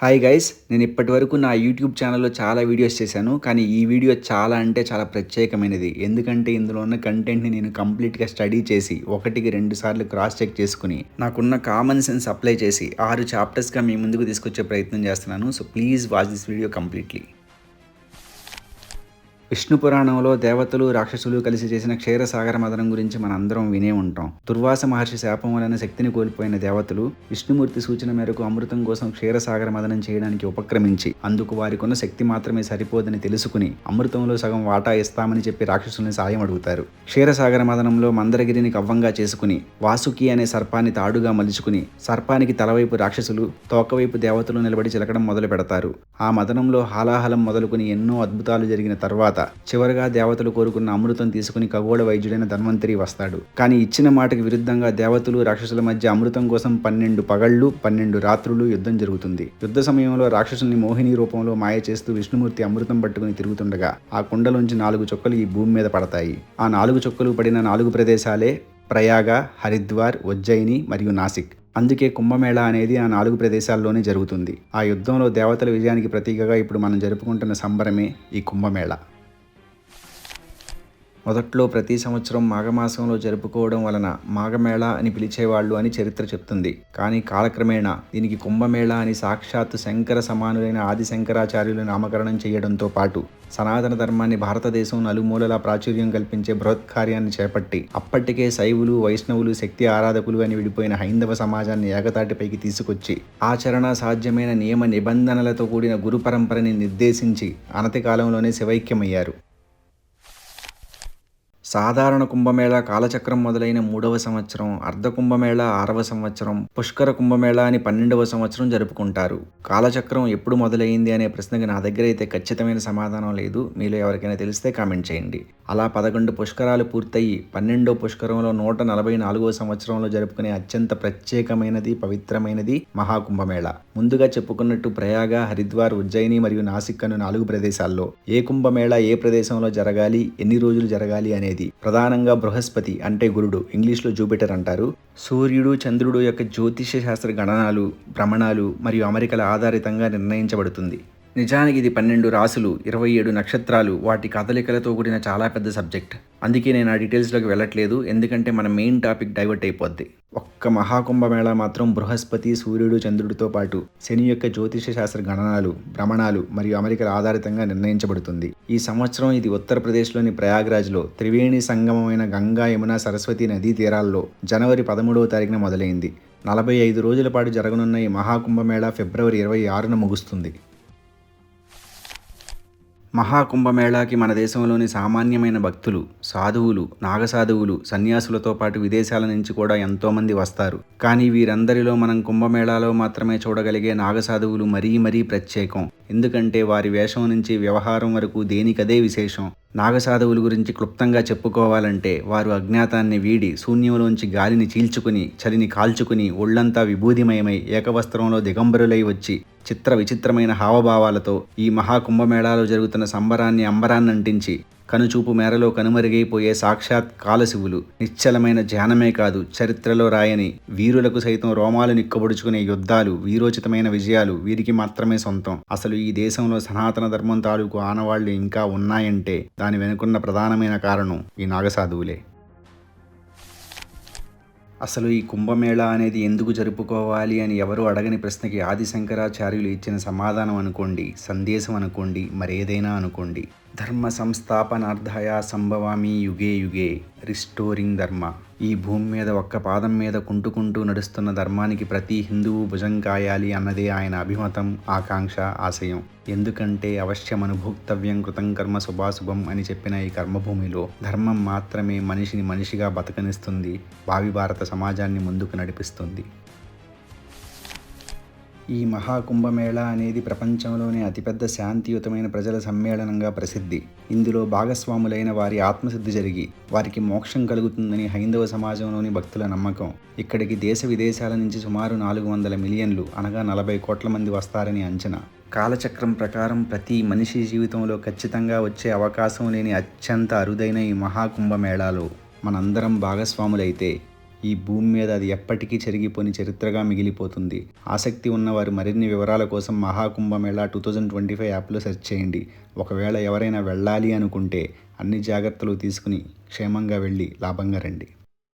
Hi guys నేను ఇప్పటి వరకు నా యూట్యూబ్ ఛానల్లో చాలా వీడియోస్ చేశాను కానీ ఈ వీడియో చాలా అంటే చాలా ప్రత్యేకమైనది. ఎందుకంటే ఇందులో ఉన్న కంటెంట్ని నేను కంప్లీట్గా స్టడీ చేసి ఒకటికి రెండు సార్లు క్రాస్ చెక్ చేసుకుని నాకున్న కామన్ సెన్స్ అప్లై చేసి ఆరు చాప్టర్స్గా మీ ముందుకు తీసుకొచ్చే ప్రయత్నం చేస్తున్నాను. So please watch this video completely Vishnu పురాణంలో దేవతలు రాక్షసులు కలిసి చేసిన క్షీరసాగర మదనం గురించి మన అందరం వినే ఉంటాం. దుర్వాస మహర్షి శాపం వలన శక్తిని కోల్పోయిన దేవతలు విష్ణుమూర్తి సూచన మేరకు అమృతం కోసం క్షీరసాగర మదనం చేయడానికి ఉపక్రమించి అందుకు వారికున్న శక్తి మాత్రమే సరిపోదని తెలుసుకుని అమృతంలో సగం వాటా ఇస్తామని చెప్పి రాక్షసుల్ని సాయం అడుగుతారు. క్షీరసాగర మదనంలో మందరగిరిని కవ్వంగా చేసుకుని వాసుకి అనే సర్పాన్ని తాడుగా మలుచుకుని సర్పానికి తలవైపు రాక్షసులు తోకవైపు దేవతలు నిలబడి చిలకడం మొదలు పెడతారు ఆ మదనంలో హాలాహలం మొదలుకుని ఎన్నో అద్భుతాలు జరిగిన తర్వాత చివరగా దేవతలు కోరుకున్న అమృతం తీసుకుని ఖగోళ వైద్యుడైన ధన్వంతరి వస్తాడు. కానీ ఇచ్చిన మాటకి విరుద్ధంగా దేవతలు రాక్షసుల మధ్య అమృతం కోసం పన్నెండు పగళ్ళు పన్నెండు రాత్రులు యుద్ధం జరుగుతుంది. యుద్ధ సమయంలో రాక్షసుల్ని మోహిని రూపంలో మాయ చేస్తూ విష్ణుమూర్తి అమృతం పట్టుకుని తిరుగుతుండగా ఆ కుండలోంచి నాలుగు చుక్కలు ఈ భూమి మీద పడతాయి. ఆ నాలుగు చుక్కలు పడిన నాలుగు ప్రదేశాలే ప్రయాగ హరిద్వార్ ఉజ్జయిని మరియు నాసిక్. అందుకే కుంభమేళ అనేది ఆ నాలుగు ప్రదేశాల్లోనే జరుగుతుంది. ఆ యుద్ధంలో దేవతల విజయానికి ప్రతీకగా ఇప్పుడు మనం జరుపుకుంటున్న సంబరమే ఈ కుంభమేళ. మొదట్లో ప్రతి సంవత్సరం మాఘమాసంలో జరుపుకోవడం వలన మాఘమేళ అని పిలిచేవాళ్ళు అని చరిత్ర చెప్తుంది. కానీ కాలక్రమేణా దీనికి కుంభమేళ అని సాక్షాత్తు శంకర సమానులైన ఆది శంకరాచార్యులు నామకరణం చేయడంతో పాటు సనాతన ధర్మాన్ని భారతదేశం నలుమూలలా ప్రాచుర్యం కల్పించే బృహత్ కార్యాన్ని చేపట్టి అప్పటికే శైవులు వైష్ణవులు శక్తి ఆరాధకులు అని విడిపోయిన హైందవ సమాజాన్ని ఏకతాటిపైకి తీసుకొచ్చి ఆచరణ సాధ్యమైన నియమ నిబంధనలతో కూడిన గురు పరంపరని నిర్దేశించి అనతి కాలంలోనే శివైక్యమయ్యారు. సాధారణ కుంభమేళా కాలచక్రం మొదలైన మూడవ సంవత్సరం అర్ధ కుంభమేళ ఆరవ సంవత్సరం పుష్కర కుంభమేళా అని పన్నెండవ సంవత్సరం జరుపుకుంటారు. కాలచక్రం ఎప్పుడు మొదలైంది అనే ప్రశ్నకి నా దగ్గర అయితే ఖచ్చితమైన సమాధానం లేదు. మీలో ఎవరికైనా తెలిస్తే కామెంట్ చేయండి. అలా పదకొండు పుష్కరాలు పూర్తయి పన్నెండో పుష్కరంలో నూట నలభై నాలుగవ సంవత్సరంలో జరుపుకునే అత్యంత ప్రత్యేకమైనది పవిత్రమైనది మహాకుంభమేళ. ముందుగా చెప్పుకున్నట్టు ప్రయాగ హరిద్వార్ ఉజ్జయిని మరియు నాసిక్ అను నాలుగు ప్రదేశాల్లో ఏ కుంభమేళ ఏ ప్రదేశంలో జరగాలి ఎన్ని రోజులు జరగాలి అనేది ప్రధానంగా బృహస్పతి అంటే గురుడు. ఇంగ్లీష్లో జూపిటర్ అంటారు. సూర్యుడు చంద్రుడు యొక్క జ్యోతిష్య శాస్త్ర గణనాలు భ్రమణాలు మరియు అమరికల ఆధారితంగా నిర్ణయించబడుతుంది. నిజానికి ఇది పన్నెండు రాసులు ఇరవై ఏడు నక్షత్రాలు. వాటి కదలికలతో కూడిన చాలా పెద్ద సబ్జెక్ట్. అందుకే నేను ఆ డీటెయిల్స్లోకి వెళ్ళట్లేదు. ఎందుకంటే మన మెయిన్ టాపిక్ డైవర్ట్ అయిపోద్ది. ఒక్క మహాకుంభమేళ మాత్రం బృహస్పతి సూర్యుడు చంద్రుడితో పాటు శని యొక్క జ్యోతిష శాస్త్ర గణనాలు భ్రమణాలు మరియు అమెరికల ఆధారితంగా నిర్ణయించబడుతుంది. ఈ సంవత్సరం ఇది ఉత్తరప్రదేశ్లోని ప్రయాగ్రాజ్లో త్రివేణి సంగమమైన గంగా యమున సరస్వతి నదీ తీరాల్లో జనవరి పదమూడవ తారీఖున మొదలైంది. నలభై ఐదు రోజుల పాటు జరగనున్న ఈ మహాకుంభమేళా ఫిబ్రవరి ఇరవై ఆరున ముగుస్తుంది. మహాకుంభమేళాకి మన దేశంలోని సామాన్యమైన భక్తులు సాధువులు నాగసాధువులు సన్యాసులతో పాటు విదేశాల నుంచి కూడా ఎంతోమంది వస్తారు. కానీ వీరందరిలో మనం కుంభమేళాలో మాత్రమే చూడగలిగే నాగసాధువులు మరీ మరీ ప్రత్యేకం. ఎందుకంటే వారి వేషం నుంచి వ్యవహారం వరకు దేనికదే విశేషం. నాగసాధువుల గురించి క్లుప్తంగా చెప్పుకోవాలంటే వారు అజ్ఞాతాన్ని వీడి శూన్యంలోంచి గాలిని చీల్చుకుని చలిని కాల్చుకుని ఒళ్ళంతా విభూదిమయమై ఏకవస్త్రంలో దిగంబరులై వచ్చి చిత్ర విచిత్రమైన హావభావాలతో ఈ మహాకుంభమేళాలో జరుగుతున్న సంబరాన్ని అంబరాన్ని అంటించి కనుచూపు మేరలో కనుమరుగైపోయే సాక్షాత్ కాలశివులు. నిశ్చలమైన ధ్యానమే కాదు చరిత్రలో రాయని వీరులకు సైతం రోమాలు నిక్కబొడుచుకునే యుద్ధాలు వీరోచితమైన విజయాలు వీరికి మాత్రమే సొంతం. అసలు ఈ దేశంలో సనాతన ధర్మం తాలూకు ఆనవాళ్ళు ఇంకా ఉన్నాయంటే దాని వెనుకున్న ప్రధానమైన కారణం ఈ నాగసాధువులే. అసలు ఈ కుంభమేళ అనేది ఎందుకు జరుపుకోవాలి అని ఎవరు అడగని ప్రశ్నకి ఆది శంకరాచార్యులు ఇచ్చిన సమాధానం అనుకోండి సందేశం అనుకోండి మరేదైనా అనుకోండి. ధర్మ సంస్థాపనార్థాయ సంభవామి యుగే యుగే రిస్టోరింగ్ ధర్మ. ఈ భూమి మీద ఒక్క పాదం మీద కుంటుకుంటూ నడుస్తున్న ధర్మానికి ప్రతి హిందువు భుజం కాయాలి అన్నదే ఆయన అభిమతం ఆకాంక్ష ఆశయం. ఎందుకంటే అవశ్యం అనుభోక్తవ్యం కృతం కర్మ శుభాశుభం అని చెప్పిన ఈ కర్మభూమిలో ధర్మం మాత్రమే మనిషిని మనిషిగా బతకనిస్తుంది భావి భారత సమాజాన్ని ముందుకు నడిపిస్తుంది. ఈ మహాకుంభమేళా అనేది ప్రపంచంలోనే అతిపెద్ద శాంతియుతమైన ప్రజల సమ్మేళనంగా ప్రసిద్ధి. ఇందులో భాగస్వాములైన వారి ఆత్మశుద్ధి జరిగి వారికి మోక్షం కలుగుతుందని హైందవ సమాజంలోని భక్తుల నమ్మకం. ఇక్కడికి దేశ విదేశాల నుంచి సుమారు నాలుగు వందల మిలియన్లు అనగా నలభై కోట్ల మంది వస్తారని అంచనా. కాలచక్రం ప్రకారం ప్రతి మనిషి జీవితంలో ఖచ్చితంగా వచ్చే అవకాశం లేని అత్యంత అరుదైన ఈ మహాకుంభమేళాలో మనందరం భాగస్వాములైతే ఈ భూమి మీద అది ఎప్పటికీ చెరిగిపోని చరిత్రగా మిగిలిపోతుంది. ఆసక్తి ఉన్నవారు మరిన్ని వివరాల కోసం Maha Kumbh Mela two thousand twenty five యాప్లో సెర్చ్ చేయండి. ఒకవేళ ఎవరైనా వెళ్ళాలి అనుకుంటే అన్ని జాగ్రత్తలు తీసుకుని క్షేమంగా వెళ్ళి లాభంగా రండి.